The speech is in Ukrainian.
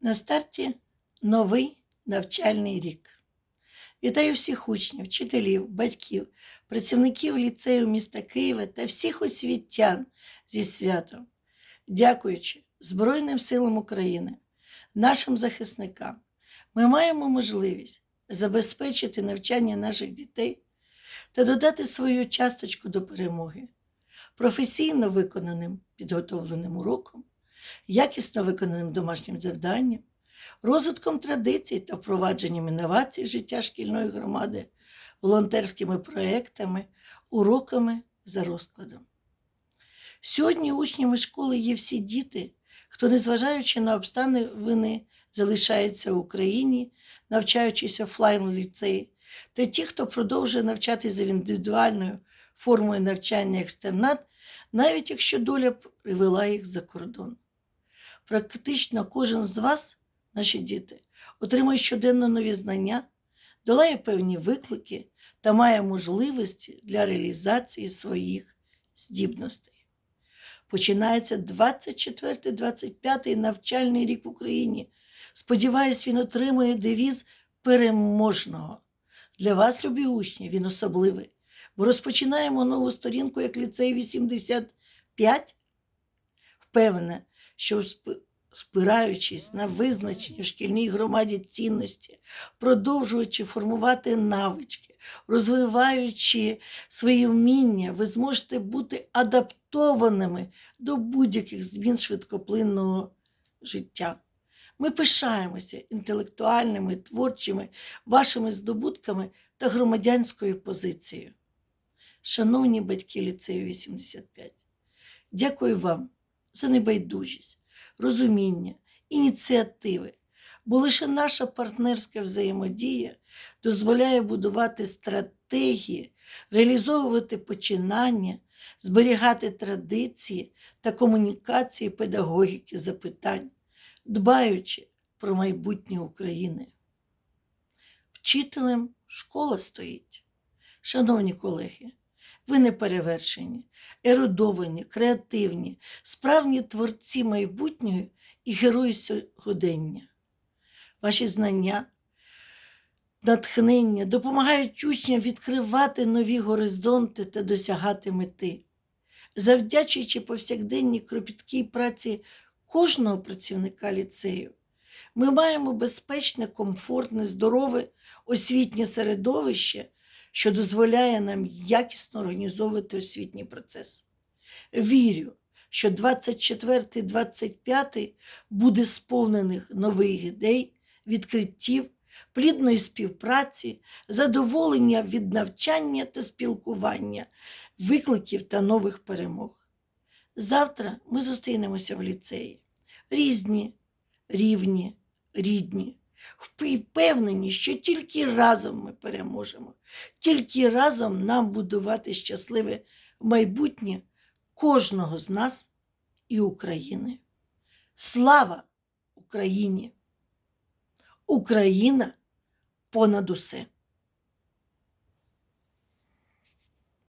На старті новий навчальний рік. Вітаю всіх учнів, вчителів, батьків, працівників ліцею міста Києва та всіх освітян зі святом, дякуючи Збройним силам України, нашим захисникам, ми маємо можливість забезпечити навчання наших дітей та додати свою часточку до перемоги, професійно виконаним підготовленим уроком, якісно виконаним домашнім завданням, розвитком традицій та впровадженням інновацій в життя шкільної громади, волонтерськими проектами, уроками за розкладом. Сьогодні учнями школи є всі діти, хто, незважаючи на обставини, залишається в Україні, навчаючись офлайн ліцеї, та ті, хто продовжує навчатися за індивідуальною формою навчання екстернат, навіть якщо доля привела їх за кордон. Практично кожен з вас, наші діти, отримує щоденно нові знання, долає певні виклики та має можливості для реалізації своїх здібностей. Починається 24-25 навчальний рік в Україні. Сподіваюсь, він отримує девіз переможного. Для вас, любі учні, він особливий, бо розпочинаємо нову сторінку як ліцей 85. Впевнена, що спираючись на визначені в шкільній громаді цінності, продовжуючи формувати навички, розвиваючи свої вміння, ви зможете бути адаптованими до будь-яких змін швидкоплинного життя. Ми пишаємося інтелектуальними, творчими вашими здобутками та громадянською позицією. Шановні батьки ліцею 85, дякую вам за небайдужість, розуміння, ініціативи, бо лише наша партнерська взаємодія дозволяє будувати стратегії, реалізовувати починання, зберігати традиції та комунікації педагогіки запитань дбаючи про майбутнє України. Вчителем школа стоїть. Шановні колеги, ви не перевершені, ерудовані, креативні, справні творці майбутнього і герої сьогодення. Ваші знання, натхнення допомагають учням відкривати нові горизонти та досягати мети. Завдячуючи повсякденній кропіткій праці кожного працівника ліцею. Ми маємо безпечне, комфортне, здорове освітнє середовище, що дозволяє нам якісно організовувати освітній процес. Вірю, що 24-25 буде сповнених нових ідей, відкриттів, плідної співпраці, задоволення від навчання та спілкування, викликів та нових перемог. Завтра ми зустрінемося в ліцеї. Різні, рівні, рідні, впевнені, що тільки разом ми переможемо, тільки разом нам будувати щасливе майбутнє кожного з нас і України. Слава Україні! Україна понад усе!